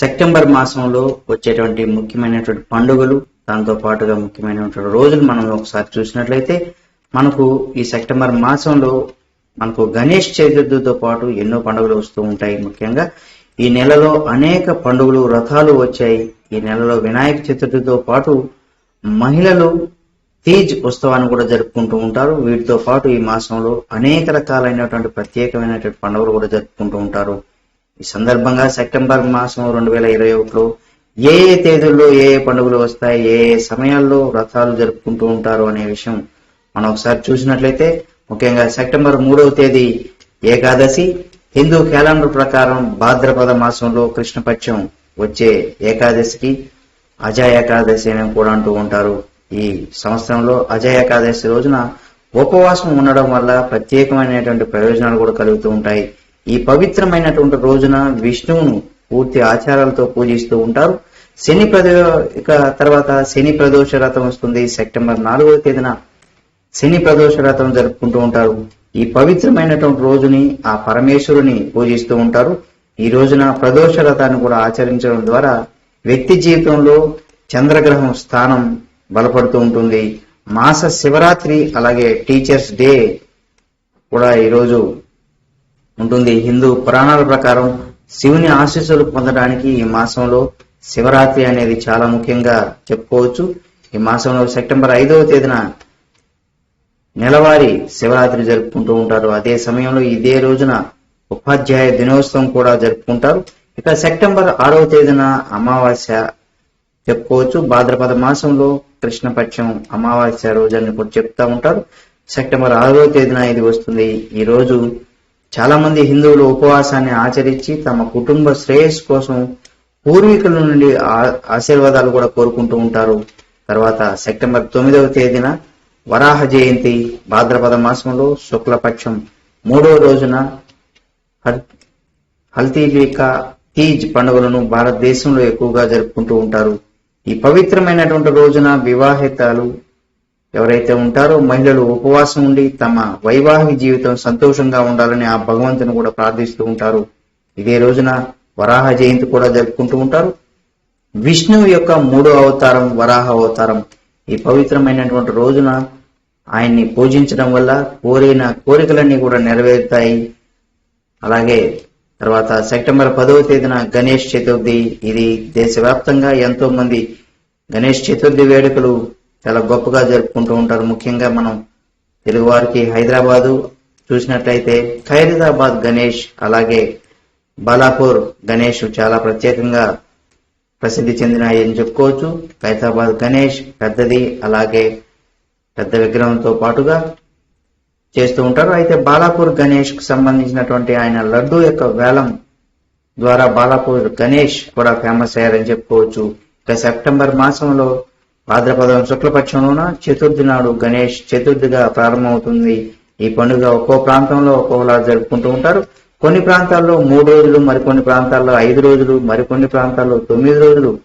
September మాసంలో వచ్చేటువంటి ముఖ్యమైనటువంటి పండుగలు దాంతో పాటుగా ముఖ్యమైనటువంటి రోజులు మనం ఒకసారి చూసినట్లయితే మనకు ఈ సెప్టెంబర్ మాసంలో మనకు గణేష్ చతుర్థితో పాటు ఎన్నో పండుగలు వస్తూ ఉంటాయి. ముఖ్యంగా ఈ నెలలో అనేక పండుగలు రథాలు వచ్చాయి. ఈ నెలలో వినాయక చతుర్థితో పాటు మహిళలు తీజ్ ఉత్సవాన్ని కూడా జరుపుకుంటూ ఉంటారు. వీటితో పాటు ఈ మాసంలో అనేక రకాలైనటువంటి ప్రత్యేకమైనటువంటి పండుగలు కూడా జరుపుకుంటూ ఉంటారు. ఈ సందర్భంగా సెప్టెంబర్ మాసం రెండు వేల ఇరవై ఒకటిలో ఏ ఏ తేదీల్లో ఏ ఏ పండుగలు వస్తాయి ఏ ఏ సమయాల్లో వ్రతాలు జరుపుకుంటూ ఉంటారు అనే విషయం మనం ఒకసారి చూసినట్లయితే ముఖ్యంగా సెప్టెంబర్ మూడవ తేదీ ఏకాదశి హిందూ క్యాలెండర్ ప్రకారం భాద్రపద మాసంలో కృష్ణపక్షం వచ్చే ఏకాదశికి అజయ ఏకాదశి అని కూడా అంటూ ఉంటారు. ఈ సంవత్సరంలో అజయ ఏకాదశి రోజున ఉపవాసం ఉండడం వల్ల ప్రత్యేకమైనటువంటి ప్రయోజనాలు కూడా కలుగుతూ ఉంటాయి. ఈ పవిత్రమైనటువంటి రోజున విష్ణువును పూర్తి ఆచారాలతో పూజిస్తూ ఉంటారు. శని ప్రదో ఇక తర్వాత శని ప్రదోష రథం వస్తుంది. సెప్టెంబర్ నాలుగవ తేదీన శని ప్రదోష రథం జరుపుకుంటూ ఉంటారు. ఈ పవిత్రమైనటువంటి రోజుని ఆ పరమేశ్వరుని పూజిస్తూ ఉంటారు. ఈ రోజున ప్రదోష రథాన్ని కూడా ఆచరించడం ద్వారా వ్యక్తి జీవితంలో చంద్రగ్రహం స్థానం బలపడుతూ ఉంటుంది. మాస శివరాత్రి అలాగే టీచర్స్ డే కూడా ఈరోజు ఉంటుంది. హిందూ పురాణాల ప్రకారం శివుని ఆశీస్సులు పొందడానికి ఈ మాసంలో శివరాత్రి అనేది చాలా ముఖ్యంగా చెప్పుకోవచ్చు. ఈ మాసంలో సెప్టెంబర్ ఐదవ తేదీన నెలవారీ శివరాత్రి జరుపుకుంటూ ఉంటారు. అదే సమయంలో ఇదే రోజున ఉపాధ్యాయ దినోత్సవం కూడా జరుపుకుంటారు. ఇక సెప్టెంబర్ ఆరవ తేదీన అమావాస్య చెప్పుకోవచ్చు. భాద్రపద మాసంలో కృష్ణపక్షం అమావాస్య రోజు అని కూడా చెప్తా ఉంటారు. సెప్టెంబర్ ఆరవ తేదీన ఇది వస్తుంది. ఈ రోజు చాలా మంది హిందువులు ఉపవాసాన్ని ఆచరించి తమ కుటుంబ శ్రేయస్సు కోసం పూర్వీకుల నుండి ఆ- ఆశీర్వాదాలు కూడా కోరుకుంటూ ఉంటారు. తర్వాత సెప్టెంబర్ తొమ్మిదవ తేదీన వరాహ జయంతి భాద్రపద మాసంలో శుక్లపక్షం మూడవ రోజున హల్తీలిక తీజ్ పండుగలను భారతదేశంలో ఎక్కువగా జరుపుకుంటూ ఉంటారు. ఈ పవిత్రమైనటువంటి రోజున వివాహితాలు ఎవరైతే ఉంటారో మహిళలు ఉపవాసం ఉండి తమ వైవాహిక జీవితం సంతోషంగా ఉండాలని ఆ భగవంతుని కూడా ప్రార్థిస్తూ ఉంటారు. ఇదే రోజున వరాహ జయంతి కూడా జరుపుకుంటూ ఉంటారు. విష్ణువు యొక్క మూడో అవతారం వరాహ అవతారం. ఈ పవిత్రమైనటువంటి రోజున ఆయన్ని పూజించడం వల్ల కోరిన కోరికలన్నీ కూడా నెరవేరుతాయి. అలాగే తర్వాత సెప్టెంబర్ పదవ తేదీన గణేష్ చతుర్థి. ఇది దేశవ్యాప్తంగా ఎంతో మంది గణేష్ చతుర్థి వేడుకలు చాలా గొప్పగా జరుపుకుంటూ ఉంటారు. ముఖ్యంగా మనం తెలుగువారికి హైదరాబాదు చూసినట్లయితే ఖైరదాబాద్ గణేష్ అలాగే బాలాపూర్ గణేష్ చాలా ప్రత్యేకంగా ప్రసిద్ధి చెందినాయి అని చెప్పుకోవచ్చు. ఖైరదాబాద్ గణేష్ పెద్దది అలాగే పెద్ద విగ్రహంతో పాటుగా చేస్తూ ఉంటారు. అయితే బాలాపూర్ గణేష్కు సంబంధించినటువంటి ఆయన లడ్డు యొక్క వేలం ద్వారా బాలాపూర్ గణేష్ కూడా ఫేమస్ అయ్యారని చెప్పుకోవచ్చు. ఇక సెప్టెంబర్ మాసంలో భాద్రపదం శుక్లపక్షంలోన చతుర్థి నాడు గణేష్ చతుర్థిగా ప్రారంభమవుతుంది. ఈ పండుగ ఒక్కో ప్రాంతంలో ఒక్కోలా జరుపుకుంటూ ఉంటారు. కొన్ని ప్రాంతాల్లో మూడు రోజులు మరికొన్ని ప్రాంతాల్లో ఐదు రోజులు మరికొన్ని ప్రాంతాల్లో తొమ్మిది రోజులు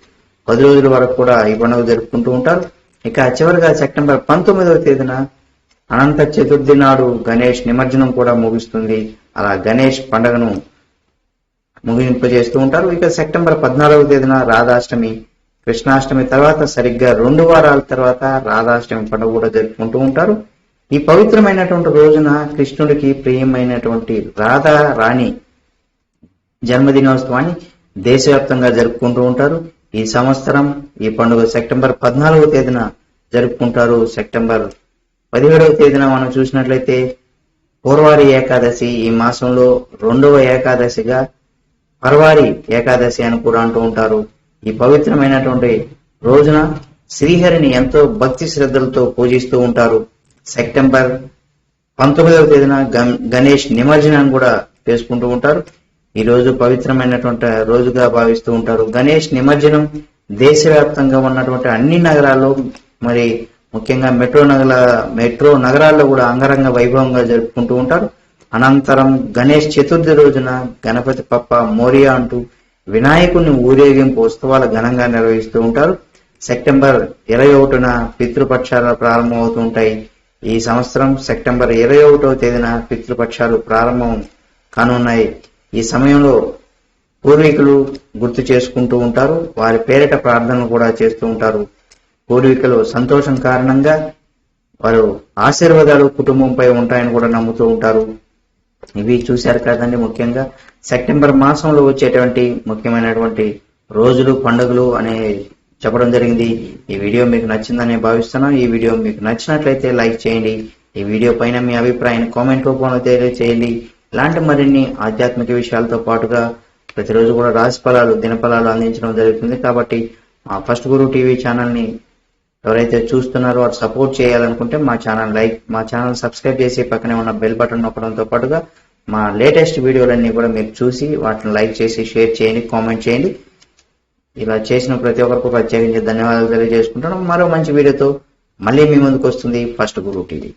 పది రోజుల వరకు కూడా ఈ పండుగ జరుపుకుంటూ ఉంటారు. ఇక చివరిగా సెప్టెంబర్ పంతొమ్మిదవ తేదీన అనంత చతుర్థి నాడు గణేష్ నిమజ్జనం కూడా ముగుస్తుంది. అలా గణేష్ పండుగను ముగింపు చేస్తూ ఉంటారు. ఇక సెప్టెంబర్ పద్నాలుగవ తేదీన రాధాష్టమి. కృష్ణాష్టమి తర్వాత సరిగ్గా రెండు వారాల తర్వాత రాధాష్టమి పండుగ కూడా జరుపుకుంటూ ఉంటారు. ఈ పవిత్రమైనటువంటి రోజున కృష్ణుడికి ప్రియమైనటువంటి రాధా రాణి జన్మదినోత్సవాన్ని దేశవ్యాప్తంగా జరుపుకుంటూ ఉంటారు. ఈ సంవత్సరం ఈ పండుగ సెప్టెంబర్ పద్నాలుగవ తేదీన జరుపుకుంటారు. సెప్టెంబర్ పదిహేడవ తేదీన మనం చూసినట్లయితే పూర్వారి ఏకాదశి ఈ మాసంలో రెండవ ఏకాదశిగా పర్వారి ఏకాదశి అని కూడా అంటూ ఉంటారు. ఈ పవిత్రమైనటువంటి రోజున శ్రీహరిని ఎంతో భక్తి శ్రద్ధలతో పూజిస్తూ ఉంటారు. సెప్టెంబర్ పంతొమ్మిదవ తేదీన గం- గణేష్ నిమజ్జనాన్ని కూడా చేసుకుంటూ ఉంటారు. ఈ రోజు పవిత్రమైనటువంటి రోజుగా భావిస్తూ ఉంటారు. గణేష్ నిమజ్జనం దేశవ్యాప్తంగా ఉన్నటువంటి అన్ని నగరాల్లో మరి ముఖ్యంగా మెట్రో నగర మెట్రో నగరాల్లో కూడా అంగరంగ వైభవంగా జరుపుకుంటూ ఉంటారు. అనంతరం గణేష్ చతుర్థి రోజున గణపతి పప్ప మోరియా అంటూ వినాయకుడిని ఊరేగింపు ఉత్సవాలు ఘనంగా నిర్వహిస్తూ ఉంటారు. సెప్టెంబర్ ఇరవై ఒకటిన పితృపక్షాలు ప్రారంభమవుతూ ఉంటాయి ఈ సంవత్సరం సెప్టెంబర్ ఇరవై ఒకటో తేదీన పితృపక్షాలు ప్రారంభం కానున్నాయి. ఈ సమయంలో పూర్వీకులు గుర్తు చేసుకుంటూ ఉంటారు. వారి పేరిట ప్రార్థనలు కూడా చేస్తూ ఉంటారు. పూర్వీకులు సంతోషం కారణంగా వారు ఆశీర్వాదాలు కుటుంబంపై ఉంటాయని కూడా నమ్ముతూ ఉంటారు. ఇవి చూశారు కదండి ముఖ్యంగా. సెప్టెంబర్ మాసంలో వచ్చేటువంటి ముఖ్యమైనటువంటి రోజులు పండుగలు అనే చెప్పడం జరిగింది. ఈ వీడియో మీకు నచ్చిందని భావిస్తున్నాను ఈ వీడియో మీకు నచ్చినట్లయితే లైక్ చేయండి. ఈ వీడియో పైన మీ అభిప్రాయాన్ని కామెంట్ రూపంలో తెలియజేయండి ఇలాంటి మరిన్ని ఆధ్యాత్మిక విషయాలతో పాటుగా ప్రతిరోజు కూడా రాశి ఫలాలు దినఫలాలు అందించడం జరుగుతుంది. కాబట్టి మా ఫస్ట్ గురు టీవీ ఛానల్ని ఎవరైతే చూస్తున్నారో వారు సపోర్ట్ చేయాలనుకుంటే మా ఛానల్ లైక్ మా ఛానల్ సబ్స్క్రైబ్ చేసి పక్కనే ఉన్న బెల్ బటన్ నొక్కడంతో పాటుగా మా లేటెస్ట్ వీడియోలన్నీ కూడా మీరు చూసి వాటిని లైక్ చేసి షేర్ చేయండి కామెంట్ చేయండి. ఇలా చేసిన ప్రతి ఒక్కరికి ప్రత్యేకించి ధన్యవాదాలు తెలియజేసుకుంటాను మరో మంచి వీడియోతో మళ్ళీ మీ ముందుకు వస్తుంది ఫస్ట్ గురు టీవీ.